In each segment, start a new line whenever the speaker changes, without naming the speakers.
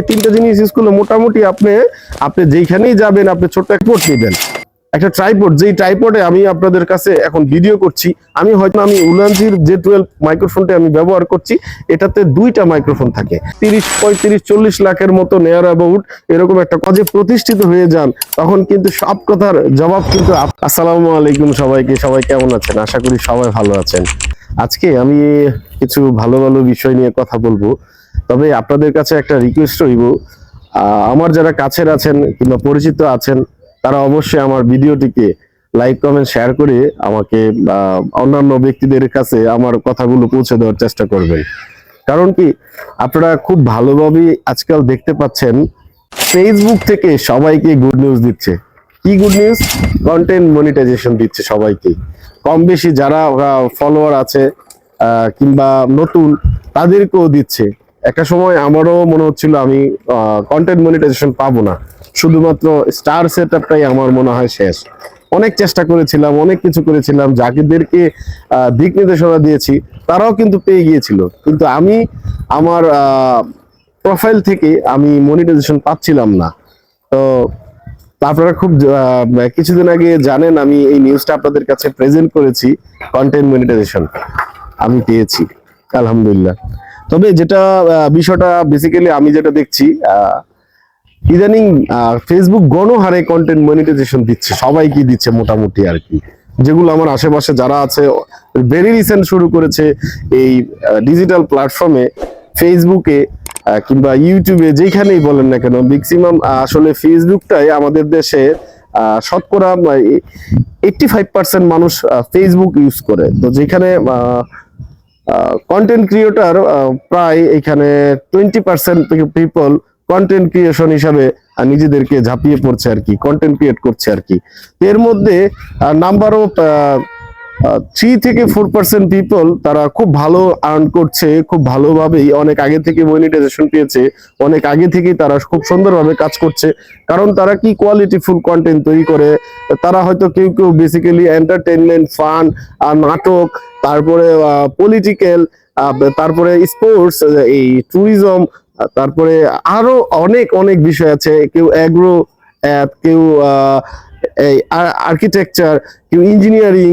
এই তিনটা জিনিস ইউজ করলে মোটামুটি আপনি আপনি যেখানেই যাবেন, আপনি ছোট্ট একটা পোর্ট নেবেন। একটা ট্রাইপড যেই ট্রাইপডে আমি আপনাদের কাছে এখন ভিডিও করছি, আমি হয়তো আমি উলানজির যে টুয়েলভ মাইক্রোফোনটা আমি ব্যবহার করছি, এটাতে দুইটা মাইক্রোফোন থাকে। তিরিশ, পঁয়ত্রিশ, চল্লিশ লাখের মতো নেয়ার অ্যাবাউট এরকম একটা কাজে প্রতিষ্ঠিত হয়ে যান, তখন কিন্তু সব কথার জবাব কিন্তু আসসালামু আলাইকুম সবাইকে, সবাই কেমন আছেন? আশা করি সবাই ভালো আছেন। আজকে আমি কিছু ভালো ভালো বিষয় নিয়ে কথা বলব। তবে আপনাদের কাছে একটা রিকোয়েস্ট রইব। আমার যারা কাছের আছেন কিংবা পরিচিত আছেন, তারা অবশ্যই আমার ভিডিওটিকে লাইক কমেন্ট শেয়ার করে আমাকে অন্যান্য ব্যক্তিদের কাছে আমার কথাগুলো পৌঁছে দেওয়ার চেষ্টা করবেন। কারণ কি, আপনারা খুব ভালোভাবে আজকাল দেখতে পাচ্ছেন ফেসবুক থেকে সবাইকে গুড নিউজ দিচ্ছে। কি গুড নিউজ কন্টেন্ট মনিটাইজেশন দিচ্ছে সবাইকে। কম বেশি যারা ফলোয়ার আছে কিংবা নতুন, তাদেরকেও দিচ্ছে। একটা সময় আমারও মনে হচ্ছিল আমি কন্টেন্ট মনিটাইজেশন পাবো না। শুধুমাত্র স্টার সেট আপটাই আমার মনে হয় শেষ। অনেক চেষ্টা করেছিলাম অনেক কিছু করেছিলাম যাদেরকে আহ, দিক নির্দেশনা দিয়েছি তারাও কিন্তু পেয়ে গিয়েছিল। কিন্তু আমি আমার প্রোফাইল থেকে আমি মনিটাইজেশন পাচ্ছিলাম না। তো আপনারা খুব কিছুদিন আগে জানেন আমি এই নিউজটা আপনাদের কাছে প্রেজেন্ট করেছি কন্টেন্ট মনিটাইজেশন আমি পেয়েছি আলহামদুলিল্লাহ। তবে যেটা বিষয়টা বেসিক্যালি আমি যেটা দেখছি ইদানিং ফেসবুক গণহারে কন্টেন্ট মনিটাইজেশন দিচ্ছে, সবাইকে দিচ্ছে মোটামুটি আর কি। যেগুলো আমার আশেপাশে যারা আছে ভেরি রিসেন্ট শুরু করেছে এই ডিজিটাল প্ল্যাটফর্মে ফেসবুকে কিংবা ইউটিউবে যেখানেই বলেন না কেন ম্যাক্সিমাম আসলে ফেসবুকটাই আমাদের দেশে শতকরা এইটটি ফাইভ পার্সেন্ট মানুষ ফেসবুক ইউজ করে। তো যেখানে কন্টেন্ট ক্রিয়েটর প্রায় এখানে twenty percent people content creation হিসাবে নিজেদেরকে ঝাঁপিয়ে পড়ছে আর কি কন্টেন্ট ক্রিয়েট করছে আর কি। এর মধ্যে নাম্বার অফ থ্রি থেকে ফোর পার্সেন্ট পিপল তারা খুব ভালো আর্ন করছে, খুব ভালোভাবেই অনেক আগে থেকে মনিটাইজেশন পেয়েছে, অনেক আগে থেকেই তারা খুব সুন্দরভাবে কাজ করছে। কারণ তারা কি কোয়ালিটি ফুল কন্টেন্ট তৈরি করে, তারা হয়তো কেউ কেউ বেসিক্যালি এন্টারটেনমেন্ট ফান আর নাটক, তারপরে পলিটিক্যাল তারপরে স্পোর্টস এই ট্যুরিজম তারপরে আরও অনেক অনেক বিষয় আছে। কেউ অ্যাগ্রো কেউ আর্কিটেকচার কেউ ইঞ্জিনিয়ারিং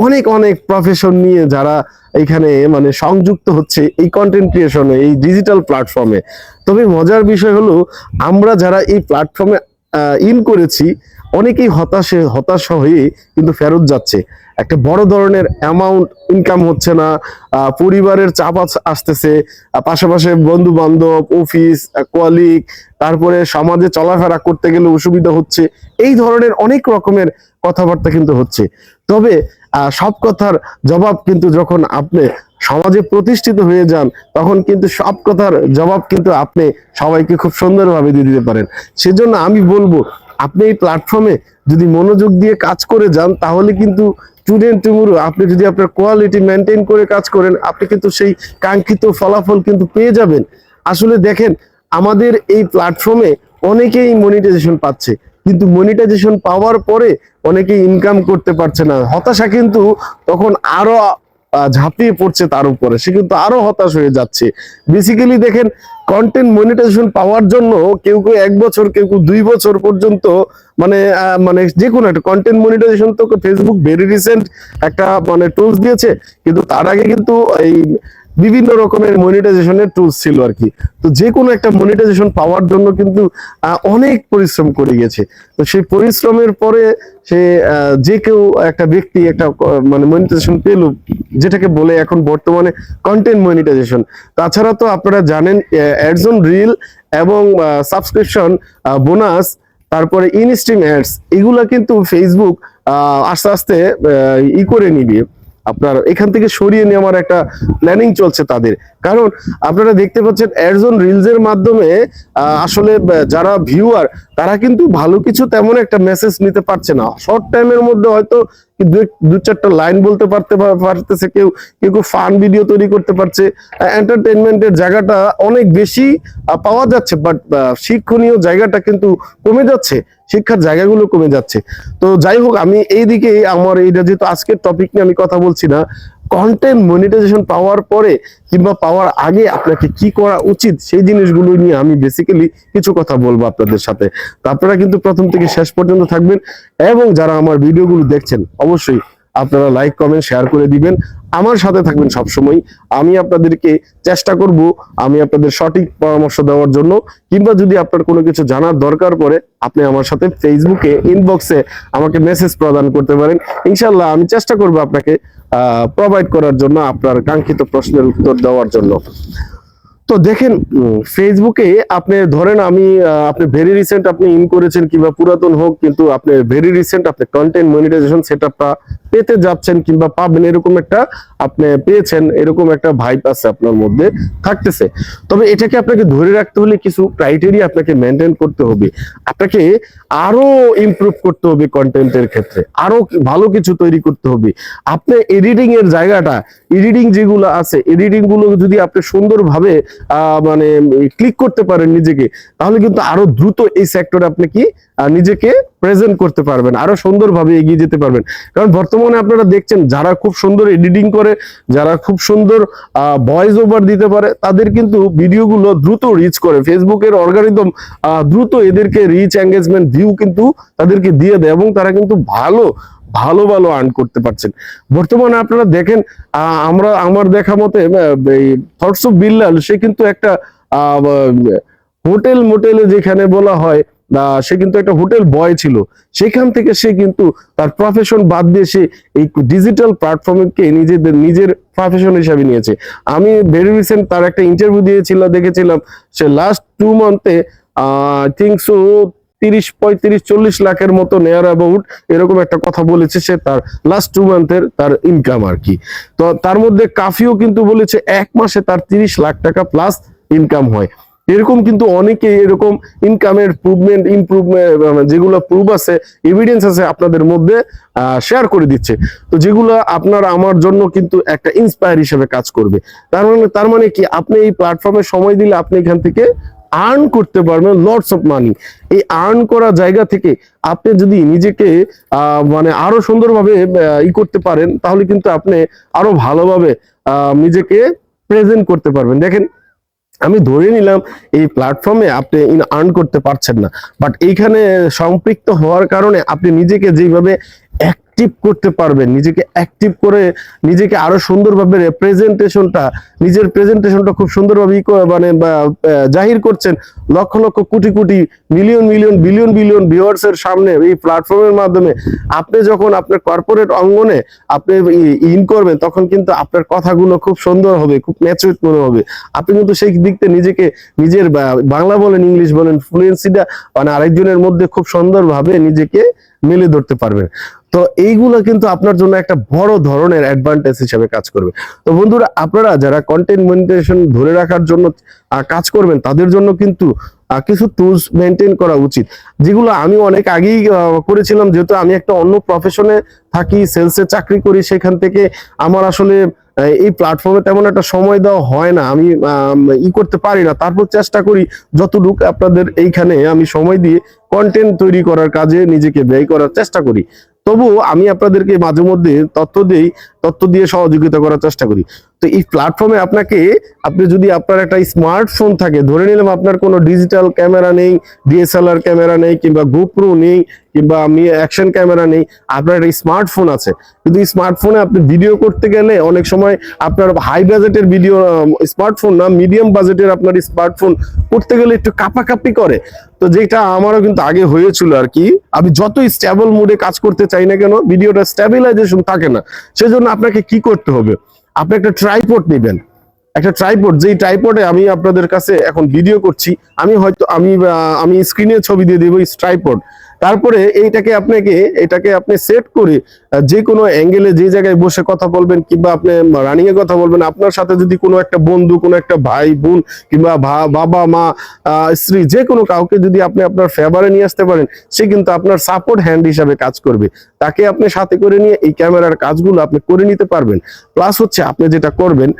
অনেক অনেক প্রফেশন নিয়ে যারা এখানে মানে সংযুক্ত হচ্ছে এই কন্টেন্ট ক্রিয়েশনে এই ডিজিটাল প্ল্যাটফর্মে তবে মজার বিষয় হলো, আমরা যারা এই প্ল্যাটফর্মে ইন করেছি, অনেকেই হতাশে, হতাশা হয়ে কিন্তু ফেরত যাচ্ছে। একটা বড় ধরনের অ্যামাউন্ট ইনকাম হচ্ছে না পরিবারের চাপ আস- আসতেছে পাশাপাশি বন্ধু বান্ধব অফিস কোয়ালিগ তারপরে সমাজে চলাফেরা করতে গেলে অসুবিধা হচ্ছে। এই ধরনের অনেক রকমের কথাবার্তা কিন্তু হচ্ছে। তবে সব কথার জবাব কিন্তু যখন আপনি সমাজে প্রতিষ্ঠিত হয়ে যান, তখন কিন্তু সব কথার জবাব কিন্তু আপনি সবাইকে খুব সুন্দরভাবে দিয়ে দিতে পারেন। সেজন্য আমি বলব, আপনি এই প্ল্যাটফর্মে যদি মনোযোগ দিয়ে কাজ করে যান, তাহলে কিন্তু স্টুডেন্ট টুমুরো আপনি যদি আপনার কোয়ালিটি মেনটেন করে কাজ করেন, আপনি কিন্তু সেই কাঙ্ক্ষিত ফলাফল কিন্তু পেয়ে যাবেন। আসলে দেখেন, আমাদের এই প্ল্যাটফর্মে অনেকেই মনিটাইজেশন পাচ্ছে। কিন্তু মনিটাইজেশন পাওয়ার পরে অনেকে ইনকাম করতে পারছে না। হতাশা কিন্তু তখন আরও ঝাঁপিয়ে পড়ছে তার উপরে। সে কিন্তু আরও হতাশ হয়ে যাচ্ছে। বেসিক্যালি দেখেন কন্টেন্ট মনিটাইজেশন পাওয়ার জন্য কেউ কেউ এক বছর, কেউ কেউ দুই বছর পর্যন্ত মানে মানে যে কোনো একটা কন্টেন্ট মনিটাইজেশন তো ফেসবুক ভেরি রিসেন্ট একটা মানে টুলস দিয়েছে। কিন্তু তার আগে কিন্তু এই বিভিন্ন রকমের মনিটাইজেশনের টুলস ছিল আর কি। তো যে কোনো একটা মনিটাইজেশন পাওয়ার জন্য কিন্তু অনেক পরিশ্রম করে গেছে। তো সেই পরিশ্রমের পরে সে যে কেউ একটা ব্যক্তি একটা মানে মনিটাইজেশন পেল, যেটাকে বলে এখন বর্তমানে কন্টেন্ট মনিটাইজেশন তাছাড়া তো আপনারা জানেন অ্যাডজন রিল এবং সাবস্ক্রিপশন বোনাস তারপরে ইনস্ট্রিম অ্যাডস এগুলা কিন্তু ফেসবুক আস্তে আস্তে ই করে নিবে। আপনার এখান থেকে সরিয়ে নেওয়ার একটা প্ল্যানিং চলছে তাদের। কারণ আপনারা দেখতে পাচ্ছেন অ্যাডজন রিলস এর মাধ্যমে আসলে যারা ভিউয়ার তারা কিন্তু ভালো কিছু তেমন একটা মেসেজ নিতে পারছে না। শর্ট টাইমের মধ্যে হয়তো দু চারটা লাইন বলতে পারতে পারতেছে কেউ কেউ কেউ ফান ভিডিও তৈরি করতে পারছে। এন্টারটেনমেন্টের জায়গাটা অনেক বেশি পাওয়া যাচ্ছে বাট শিক্ষণীয় জায়গাটা কিন্তু কমে যাচ্ছে, শিক্ষার জায়গাগুলো কমে যাচ্ছে। তো যাই হোক, আমি এই দিকে আমার এইটা যেহেতু আজকের টপিক নিয়ে আমি কথা বলছি না কন্টেন্ট মনিটাইজেশন পাওয়ার পরে কিংবা পাওয়ার আগে আপনাকে কি করা উচিত, সেই জিনিসগুলো নিয়ে আমি বেসিক্যালি কিছু কথা বলব আপনাদের সাথে। তো আপনারা কিন্তু প্রথম থেকে শেষ পর্যন্ত থাকবেন এবং যারা আমার ভিডিওগুলো দেখছেন, অবশ্যই আপনারা লাইক কমেন্ট শেয়ার করে দিবেন। আমার সাথে থাকবেন সবসময়। আমি আপনাদেরকে চেষ্টা করব, আমি আপনাদের সঠিক পরামর্শ দেওয়ার জন্য। কিংবা যদি আপনার কোনো কিছু জানার দরকার পড়ে, আপনি আমার সাথে ফেসবুকে ইনবক্সে আমাকে মেসেজ প্রদান করতে পারেন। ইনশাল্লাহ আমি চেষ্টা করব আপনাকে প্রোভাইড করার জন্য, আপনার কাঙ্ক্ষিত প্রশ্নের উত্তর দেওয়ার জন্য। তো দেখেন ফেসবুকে আপনি, ধরেন আমি আপনি ভেরি রিসেন্ট আপনি ইন করেছেন কিংবা পুরাতন হোক, কিন্তু আপনি ভেরি রিসেন্ট আপনি কন্টেন্ট মনিটাইজেশন সেটআপটা পেতে যাচ্ছেন কিংবা পাবেন, এরকম একটা আপনি পেয়েছেন, এরকম একটা ভাইব আছে আপনার মধ্যে থাকতেছে। তবে এটাকে আপনাকে ধরে রাখতে হলে কিছু ক্রাইটেরিয়া আপনাকে মেনটেন করতে হবে। আপনাকে আরও ইমপ্রুভ করতে হবে কন্টেন্টের ক্ষেত্রে। আরও ভালো কিছু তৈরি করতে হবে। আপনি এডিটিং এর জায়গাটা এডিটিং যেগুলো আছে এডিটিংগুলো যদি আপনি সুন্দরভাবে মানে ক্লিক করতে পারেন নিজেকে, তাহলে কিন্তু আরও দ্রুত এই সেক্টরে আপনি কি নিজেকে প্রেজেন্ট করতে পারবেন, আরও সুন্দরভাবে এগিয়ে যেতে পারবেন। কারণ বর্তমানে আপনারা দেখছেন, যারা খুব সুন্দর এডিটিং করে, যারা খুব সুন্দর ভয়েস ওভার দিতে পারে, তাদের কিন্তু ভিডিওগুলো দ্রুত রিচ করে। ফেসবুকের অর্গানিজম দ্রুত এদেরকে রিচ এঙ্গেজমেন্ট ভিউ কিন্তু তাদেরকে দিয়ে দেয় এবং তারা কিন্তু ভালো ভালো ভালো আর্ন করতে পারছেন। বর্তমানে আপনারা দেখেন আমরা, আমার দেখা মতে থটস অফ বিল্লাল সে কিন্তু একটা হোটেল মোটেলে যেখানে বলা হয় সে কিন্তু একটা হোটেল বয় ছিল। সেখান থেকে সে কিন্তু তার প্রফেশন বাদ দিয়ে সে এই ডিজিটাল প্ল্যাটফর্মকে নিজেদের, নিজের প্রফেশন হিসাবে নিয়েছে। আমি ভেরি রিসেন্ট তার একটা ইন্টারভিউ দিয়েছিল, দেখেছিলাম। সে লাস্ট টু মান্থে আই থিঙ্ক সো তিরিশ, পঁয়ত্রিশ, চল্লিশ লাখের মতো নেয়ার অ্যাবাউট এরকম একটা কথা বলেছে সে তার লাস্ট টু মান্থের তার ইনকাম আর কি। তো তার মধ্যে কাফিও কিন্তু বলেছে, এক মাসে তার তিরিশ লাখ টাকা প্লাস ইনকাম হয়। এরকম কিন্তু অনেকে এরকম ইনকামের প্রুভমেন্ট ইমপ্রুভমেন্ট যেগুলো প্রুভ আছে এভিডেন্স আছে আপনাদের মধ্যে শেয়ার করে দিচ্ছে। তো যেগুলো আপনার আমার জন্য কিন্তু একটা ইন্সপায়ার হিসেবে কাজ করবে। তার মানে তার মানে কি? আপনি এই প্ল্যাটফর্মে সময় দিলে আপনি এখান থেকে আর্ন করতে পারবেন লটস অফ মানি এই আর্ন করা জায়গা থেকে আপনি যদি নিজেকে মানে আরও সুন্দরভাবে ই করতে পারেন, তাহলে কিন্তু আপনি আরও ভালোভাবে নিজেকে প্রেজেন্ট করতে পারবেন। দেখেন আমি ধরে নিলাম এই প্ল্যাটফর্মে আপনি আর্ন করতে পারছেন না। বাট এইখানে সম্পৃক্ত হওয়ার কারণে আপনি নিজেকে যেভাবে অ্যাক্টিভ করতে পারবেন। নিজেকে অ্যাক্টিভ করে নিজেকে আরও সুন্দরভাবে প্রেজেন্টেশনটা নিজের প্রেজেন্টেশনটা খুব সুন্দরভাবে মানে জাহির করছেন। Lakh lakh crore crore million million billion billion viewers এর সামনে এই প্ল্যাটফর্মের মাধ্যমে আপনি যখন আপনার কর্পোরেট অঙ্গনে আপনি ইন করবেন, তখন কিন্তু আপনার কথাগুলো খুব সুন্দর হবে, খুব ম্যাচুরেট মনে হবে। আপনি কিন্তু সেই দিক থেকে নিজেকে নিজের বাংলা বলেন, ইংলিশ বলেন ফ্লুয়েন্সিটা মানে আরেকজনের মধ্যে খুব সুন্দরভাবে নিজেকে মেলে ধরতে পারবেন। তো এইগুলো কিন্তু আপনার জন্য একটা বড় ধরনের অ্যাডভান্টেজ হিসেবে কাজ করবে। তো বন্ধুরা, আপনারা যারা কন্টেন্ট মনিটাইজেশন ধরে রাখার জন্য কাজ করবেন, তাদের জন্য কিন্তু কিছু টুলস মেনটেন করা উচিত। যেগুলো আমি অনেক আগেই করেছিলাম, যেহেতু আমি একটা অন্য প্রফেশনে থাকি সেলসে চাকরি করি, সেখান থেকে আমার আসলে এই প্ল্যাটফর্মে তেমন একটা সময় দেওয়া হয় না। আমি ই করতে পারি না। তারপর চেষ্টা করি, যতটুকু আপনাদের এইখানে আমি সময় দিয়ে কন্টেন্ট তৈরি করার কাজে নিজেকে ব্যয় করার চেষ্টা করি। তবুও আমি আপনাদেরকে মাঝে মধ্যে তথ্য দেই তথ্য দিয়ে সহযোগিতা করার চেষ্টা করি। তো এই প্ল্যাটফর্মে আপনাকে, আপনি যদি আপনার একটা স্মার্টফোন থাকে, ধরে নিলাম আপনার কোনো ডিজিটাল ক্যামেরা নেই ডিএসএলআর ক্যামেরা নেই, কিংবা গোপ্রো নেই, কিংবা আমি অ্যাকশন ক্যামেরা নেই, আপনার একটা স্মার্টফোন আছে। কিন্তু স্মার্টফোনে আপনি ভিডিও করতে গেলে অনেক সময় আপনার হাই বাজেটের ভিডিও স্মার্টফোন না মিডিয়াম বাজেটের আপনার স্মার্টফোন করতে গেলে একটু কাপাকাপি করে। তো যেটা আমারও কিন্তু আগে হয়েছিল আর কি, আমি যতই স্টেবল মুডে কাজ করতে চাই না কেন ভিডিওটা স্টেবিলাইজেশন থাকে না। সেজন্য আপনাকে কি করতে হবে? আপনি একটা ট্রাইপোর্ট নেবেন। একটা ট্রাইপোর্ট যেই ট্রাইপোর্টে আমি আপনাদের কাছে এখন ভিডিও করছি, আমি হয়তো, আমি আমি স্ক্রিনে ছবি দিয়ে দেবো ট্রাইপড তারপরে এইটাকে আপনাকে, এটাকে আপনি সেট করে যে কোনো অ্যাঙ্গেলে যে জায়গায় বসে কথা বলবেন কিংবা আপনি রানিং এ কথা বলবেন, আপনার সাথে যদি কোনো একটা বন্ধু, কোনো একটা ভাই, বোন কিংবা বাবা, মা স্ত্রী যে কোনো কাউকে যদি আপনি আপনার ফেভারে নিয়ে আসতে পারেন, সে কিন্তু আপনার সাপোর্ট হ্যান্ড হিসাবে কাজ করবে। তাকে আপনি সাথে করে নিয়ে এই ক্যামেরার কাজগুলো আপনি করে নিতে পারবেন। প্লাস হচ্ছে আপনি যেটা করবেন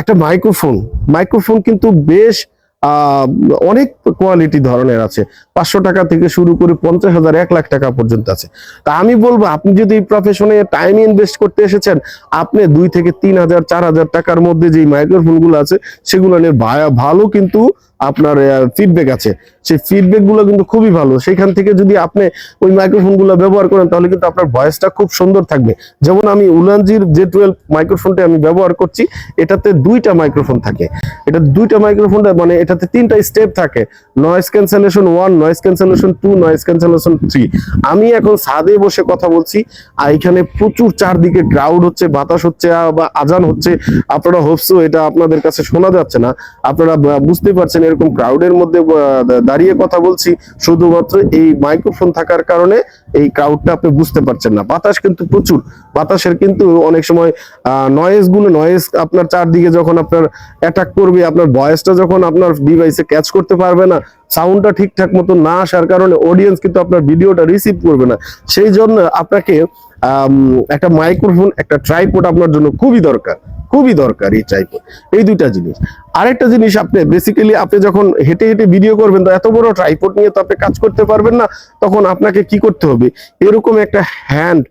একটা মাইক্রোফোন মাইক্রোফোন কিন্তু বেশ অনেক কোয়ালিটি ধরনের আছে। পাঁচশো টাকা থেকে শুরু করে পঞ্চাশ হাজার, এক লাখ টাকা পর্যন্ত আছে। তা আমি বলব, আপনি যদি এই প্রফেশনে টাইম ইনভেস্ট করতে এসেছেন, আপনি দুই থেকে তিন হাজার, চার হাজার টাকার মধ্যে যে মাইক্রোফোনগুলো আছে, সেগুলো নিয়ে ভালো কিন্তু আপনার ফিডব্যাক আছে। সেই ফিডব্যাকগুলো কিন্তু খুবই ভালো। সেখান থেকে যদি আপনি ওই মাইক্রোফোনগুলো ব্যবহার করেন, তাহলে কিন্তু আপনার ভয়েসটা খুব সুন্দর থাকবে। যেমন আমি উলানজির যে টুয়েলভ মাইক্রোফোনটা আমি ব্যবহার করছি, এটাতে দুইটা মাইক্রোফোন থাকে। এটা দুইটা মাইক্রোফোনটা মানে এটাতে তিনটা স্টেপ থাকে। Noise cancellation one noise cancellation two noise cancellation three আমি এখন ছাদে বসে কথা বলছি, আর এখানে প্রচুর চারদিকে ক্রাউড হচ্ছে, বাতাস হচ্ছে বা আজান হচ্ছে। আপনারা হোপসো এটা আপনাদের কাছে শোনা যাচ্ছে না। আপনারা বুঝতে পারছেন এরকম ক্রাউডের মধ্যে দাঁড়িয়ে কথা বলছি। শুধুমাত্র এই মাইক্রোফোন থাকার কারণে এই ক্রাউডটা আপনি বুঝতে পারছেন না। বাতাস কিন্তু প্রচুর। বাতাসের কিন্তু অনেক সময় নয়েজগুলো নয়েজ আপনার চারদিকে যখন আপনার অ্যাটাক করবে, আপনার ভয়েসটা যখন আপনার ডিভাইসে ক্যাচ করতে পারবে না সাউন্ডটা ঠিকঠাক মতো না আসার কারণে অডিয়েন্স কিন্তু আপনার ভিডিওটা রিসিভ করবে না। সেই জন্য আপনাকে একটা মাইক্রোফোন একটা ট্রাইপড আপনার জন্য খুবই দরকার খুবই দরকার এই ট্রাইপড এই দুইটা জিনিস। আরেকটা জিনিস আপনি বেসিক্যালি আপনি যখন হেঁটে হেঁটে ভিডিও করবেন, তো এত বড় ট্রাইপড নিয়ে তো আপনি কাজ করতে পারবেন না, তখন আপনাকে কি করতে হবে? এরকম একটা হ্যান্ড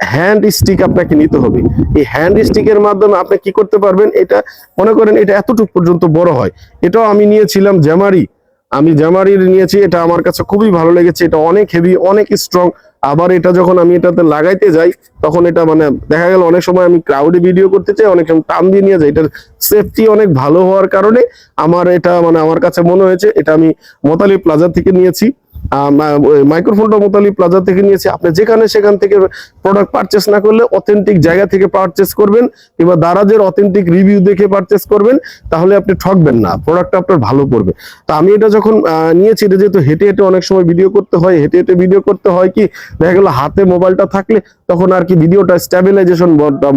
হ্যান্ড স্টিক আপনাকে নিতে হবে। এই হ্যান্ড স্টিকের মাধ্যমে আপনি কি করতে পারবেন? এটা মনে করেন এটা এতটুকু পর্যন্ত বড় হয়। এটাও আমি নিয়েছিলাম জ্যামারি আমি জ্যামারির নিয়েছি, এটা আমার কাছে খুবই ভালো লেগেছে। এটা অনেক হেভি অনেক স্ট্রং আবার এটা যখন আমি এটাতে লাগাইতে যাই, তখন এটা মানে দেখা গেল অনেক সময় আমি ক্রাউডে ভিডিও করতে চাই, অনেক সময় টান দিয়ে নিয়ে যাই। এটার সেফটি অনেক ভালো হওয়ার কারণে আমার এটা মানে আমার কাছে মনে হয়েছে, এটা আমি মোতালি প্লাজা থেকে নিয়েছি। মাইক্রোফোনটা মোতালি প্লাজা থেকে নিয়েছি। আপনি যেখানে সেখান থেকে প্রোডাক্ট পারচেস না করলে অথেন্টিক জায়গা থেকে পারচেস করবেন, কিংবা দারাজের অথেন্টিক রিভিউ দেখে পারচেস করবেন, তাহলে আপনি ঠকবেন না। প্রোডাক্টটা আপনার ভালো পড়বে। তো আমি এটা যখন নিয়েছি, এটা যেহেতু হেঁটে হেঁটে অনেক সময় ভিডিও করতে হয়, হেঁটে হেঁটে ভিডিও করতে হয় কি? দেখা গেলো হাতে মোবাইলটা থাকলে তখন আর কি ভিডিওটা স্ট্যাবিলাইজেশন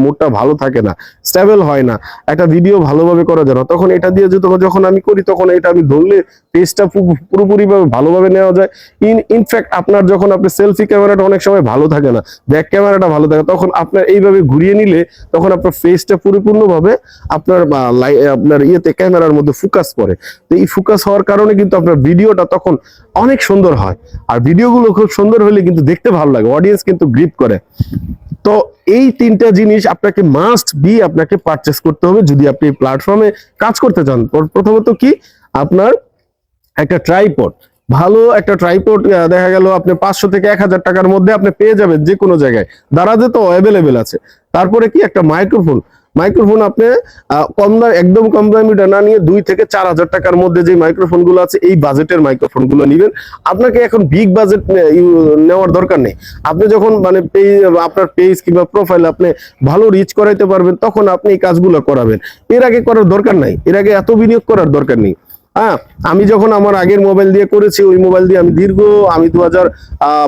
মোডটা ভালো থাকে না স্ট্যাবল হয় না। একটা ভিডিও ভালোভাবে করা যায় না। তখন এটা দিয়ে যখন আমি করি, তখন এটা আমি ধরলে পেজটা পুরোপুরিভাবে ভালোভাবে নেওয়া যায়। ইন ইনফ্যাক্ট আপনার যখন আপনি সেলফি ক্যামেরাটা অনেক সময় ভালো থাকে না ব্যাক ক্যামেরাটা ভালো থাকে তখন আপনার এইভাবে ঘুরিয়ে নিলে, তখন আপনার ফেসটা পরিপূর্ণভাবে আপনার আপনার ইয়েতে ক্যামেরার মধ্যে ফোকাস করে। তো এই ফোকাস হওয়ার কারণে কিন্তু আপনার ভিডিওটা তখন অনেক সুন্দর হয়। আর ভিডিওগুলো খুব সুন্দর হলে কিন্তু দেখতে ভালো লাগে অডিয়েন্স কিন্তু গ্রিপ করে। তো এই তিনটা জিনিস আপনাকে মাস্ট বি আপনাকে পারচেস করতে হবে যদি আপনি প্ল্যাটফর্মে কাজ করতে চান। প্র- প্রথমত কি? আপনার একটা ট্রাইপড ভালো একটা ট্রাইপড দেখা গেল আপনি পাঁচশো থেকে এক হাজার টাকার মধ্যে আপনি পেয়ে যাবেন যে কোনো জায়গায়। দাঁড়াতে তো অ্যাভেলেবেল আছে। তারপরে কি? একটা মাইক্রোফোন মাইক্রোফোন আপনি কম দাম, একদম কম দামিটা না নিয়ে দুই থেকে চার হাজার টাকার মধ্যে যে মাইক্রোফোনগুলো আছে, এই বাজেটের মাইক্রোফোনগুলো নিবেন। আপনাকে এখন বিগ বাজেট নেওয়ার দরকার নেই। আপনি যখন মানে পেজ আপনার পেজ কিংবা প্রোফাইল আপনি ভালো রিচ করাইতে পারবেন, তখন আপনি এই কাজগুলো করাবেন। এর আগে করার দরকার নাই। এর আগে এত বিনিয়োগ করার দরকার নেই। হ্যাঁ আমি যখন আমার আগের মোবাইল দিয়ে করেছি, ওই মোবাইল দিয়ে আমি দীর্ঘ, আমি দু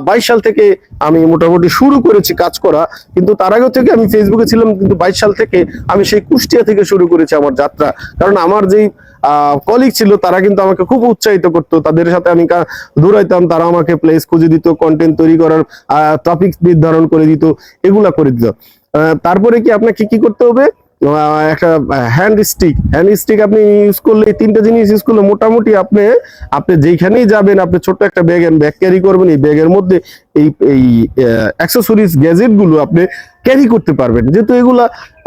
বাইশ সাল থেকে আমি মোটামুটি শুরু করেছি কাজ করা, কিন্তু তার আগে থেকে আমি ফেসবুকে ছিলাম, কিন্তু বাইশ সাল থেকে আমি সেই কুষ্টিয়া থেকে শুরু করেছি আমার যাত্রা। কারণ আমার যেই কলিগ ছিল, তারা কিন্তু আমাকে খুব উৎসাহিত করতো। তাদের সাথে আমি দৌড়াইতাম, তারা আমাকে প্লেস খুঁজে দিত কন্টেন্ট তৈরি করার টপিক নির্ধারণ করে দিত, এগুলা করে দিত। তারপরে কি আপনাকে কি করতে হবে? একটা হ্যান্ড স্টিক হ্যান্ড স্টিক আপনি ইউজ করলে তিনটা জিনিস ইউজ করলে মোটামুটি আপনি আপনি যেখানেই যাবেন, আপনি ছোট্ট একটা ব্যাগ ব্যাগ ক্যারি করবেন, এই ব্যাগের মধ্যে এই এই অ্যাক্সেসরিজ গ্যাজেটগুলো আপনি ক্যারি করতে পারবেন। যেহেতু এগুলা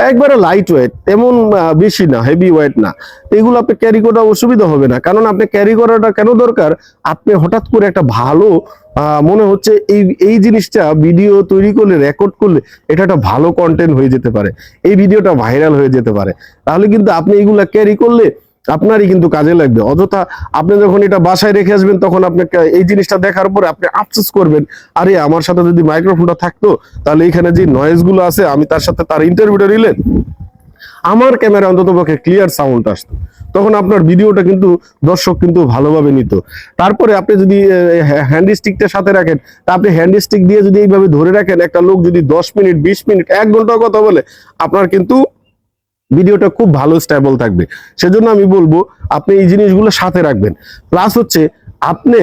একবারে লাইট ওয়েট তেমন বেশি না হেভি ওয়েট না এগুলো আপনি ক্যারি করা অসুবিধা হবে না। কারণ আপনি ক্যারি করাটা কেন দরকার? আপনি হঠাৎ করে একটা ভালো মনে হচ্ছে এই এই জিনিসটা ভিডিও তৈরি করলে রেকর্ড করলে, এটা একটা ভালো কন্টেন্ট হয়ে যেতে পারে। এই ভিডিওটা ভাইরাল হয়ে যেতে পারে। তাহলে কিন্তু আপনি এগুলা ক্যারি করলে আপনারই কিন্তু কাজে লাগবে। অযথা আপনি যখন এটা বাসায় রেখে আসবেন, তখন আপনাকে এই জিনিসটা দেখার পরে আপনি আফসোস করবেন, আরে আমার সাথে যদি মাইক্রোফোনটা থাকতো, তাহলে এখানে যে নয়েজগুলো আছে, আমি তার সাথে তার ইন্টারভিউটা নিলেন আমার ক্যামেরা অন্তত পক্ষে ক্লিয়ার সাউন্ড আসতো। তখন আপনার ভিডিওটা কিন্তু দর্শক কিন্তু ভালোভাবে নিত। তারপরে আপনি যদি হ্যান্ড স্টিকটা সাথে রাখেন, তা আপনি হ্যান্ড স্টিক দিয়ে যদি এইভাবে ধরে রাখেন, একটা লোক যদি দশ মিনিট, বিশ মিনিট, এক ঘণ্টা কথা বলে, আপনার কিন্তু ভিডিওটা খুব ভালো স্টেবল থাকবে। সেজন্য আমি বলব, আপনি এই জিনিসগুলো সাথে রাখবেন। প্লাস হচ্ছে, আপনি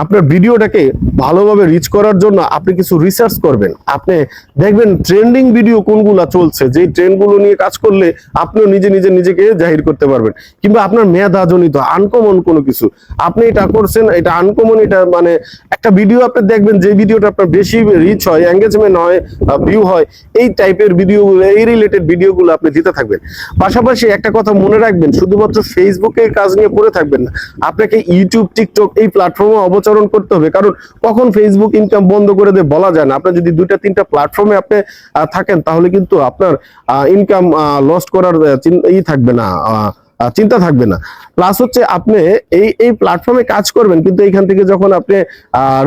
আপনার ভিডিওটাকে ভালোভাবে রিচ করার জন্য আপনি কিছু রিসার্চ করবেন। আপনি দেখবেন ট্রেন্ডিং ভিডিও কোনগুলা চলছে, যেই ট্রেন্ডগুলো নিয়ে কাজ করলে আপনিও নিজে নিজে নিজেকে জাহির করতে পারবেন। কিংবা আপনার মেধাজনিত আনকমন কোনো কিছু, আপনি এটা করছেন, এটা আনকমন এটা মানে একটা ভিডিও আপনি দেখবেন যে ভিডিওটা আপনার বেশি রিচ হয় এঙ্গেজমেন্ট হয় ভিউ হয়, এই টাইপের ভিডিওগুলো এই রিলেটেড ভিডিওগুলো আপনি দিতে থাকবেন। পাশাপাশি একটা কথা মনে রাখবেন, শুধুমাত্র ফেসবুকের কাজ নিয়ে পড়ে থাকবেন না, আপনাকে ইউটিউব টিকটক এই প্ল্যাটফর্মে অবচরণ করতে হবে। কারণ কখন ফেসবুক ইনকাম বন্ধ করে দেবে বলা যায় না। আপনার যদি দুইটা, তিনটা প্ল্যাটফর্মে আপনি থাকেন, তাহলে কিন্তু আপনার ইনকাম লস্ট করার ই থাকবে না। চিন্তা থাকবে না। প্লাস হচ্ছে আপনি এই এই প্ল্যাটফর্মে কাজ করবেন, কিন্তু এইখান থেকে যখন আপনি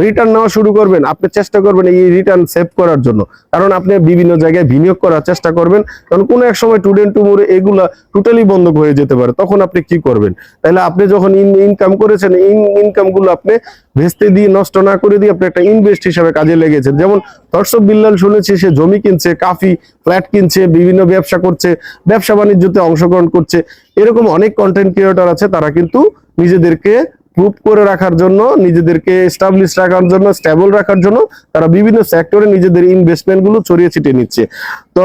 রিটার্ন নেওয়া শুরু করবেন, আপনি চেষ্টা করবেন এই রিটার্ন সেভ করার জন্য। কারণ আপনি বিভিন্ন জায়গায় বিনিয়োগ করার চেষ্টা করবেন, কারণ কোনো এক সময় টুডেন্ট টুমোরে এগুলা টোটালি বন্ধ হয়ে যেতে পারে। তখন আপনি কি করবেন? তাহলে আপনি যখন ইনকাম করেছেন ইনকামগুলো আপনি ভেস্তে দিয়ে, নষ্ট না করে দিয়ে আপনি একটা ইনভেস্ট হিসাবে কাজে লেগেছেন। যেমন দর্শক বিল্লাল শুনেছি, সে জমি কিনছে, কাফি, ফ্ল্যাট কিনছে, বিভিন্ন ব্যবসা করছে, ব্যবসা বাণিজ্যতে অংশগ্রহণ করছে। এরকম অনেক কন্টেন্ট ক্রিয়েটর আছে, তারা কিন্তু নিজেদেরকে প্রুভ করে রাখার জন্য, নিজেদেরকে এস্টাবলিশ রাখার জন্য স্ট্যাবল রাখার জন্য, তারা বিভিন্ন সেক্টরে নিজেদের ইনভেস্টমেন্টগুলো ছড়িয়ে ছিটিয়ে নিচ্ছে। তো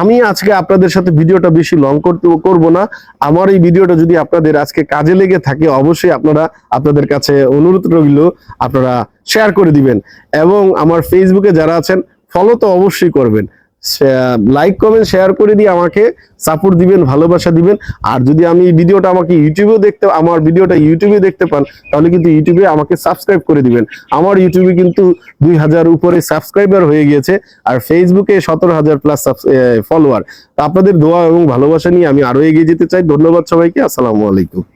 আমি আজকে আপনাদের সাথে ভিডিওটা বেশি লং করতে করব না। আমার এই ভিডিওটা যদি আপনাদের আজকে কাজে লেগে থাকে, অবশ্যই আপনারা আপনাদের কাছে অনুরোধ রইল, আপনারা শেয়ার করে দিবেন। এবং আমার ফেসবুকে যারা আছেন ফলো তো অবশ্যই করবেন। লাইক কমেন্ট শেয়ার করে দিয়ে আমাকে সাপোর্ট দিবেন, ভালোবাসা দিবেন। আর যদি আমি ভিডিওটা আমাকে ইউটিউবেও দেখতে, আমার ভিডিওটা ইউটিউবে দেখতে পান, তাহলে কিন্তু ইউটিউবে আমাকে সাবস্ক্রাইব করে দিবেন। আমার ইউটিউবে কিন্তু দুই হাজার উপরে সাবস্ক্রাইবার হয়ে গিয়েছে, আর ফেসবুকে সতেরো হাজার প্লাস ফলোয়ার তা আপনাদের দোয়া এবং ভালোবাসা নিয়ে আমি আরও এগিয়ে যেতে চাই। ধন্যবাদ সবাইকে, আসসালামু আলাইকুম।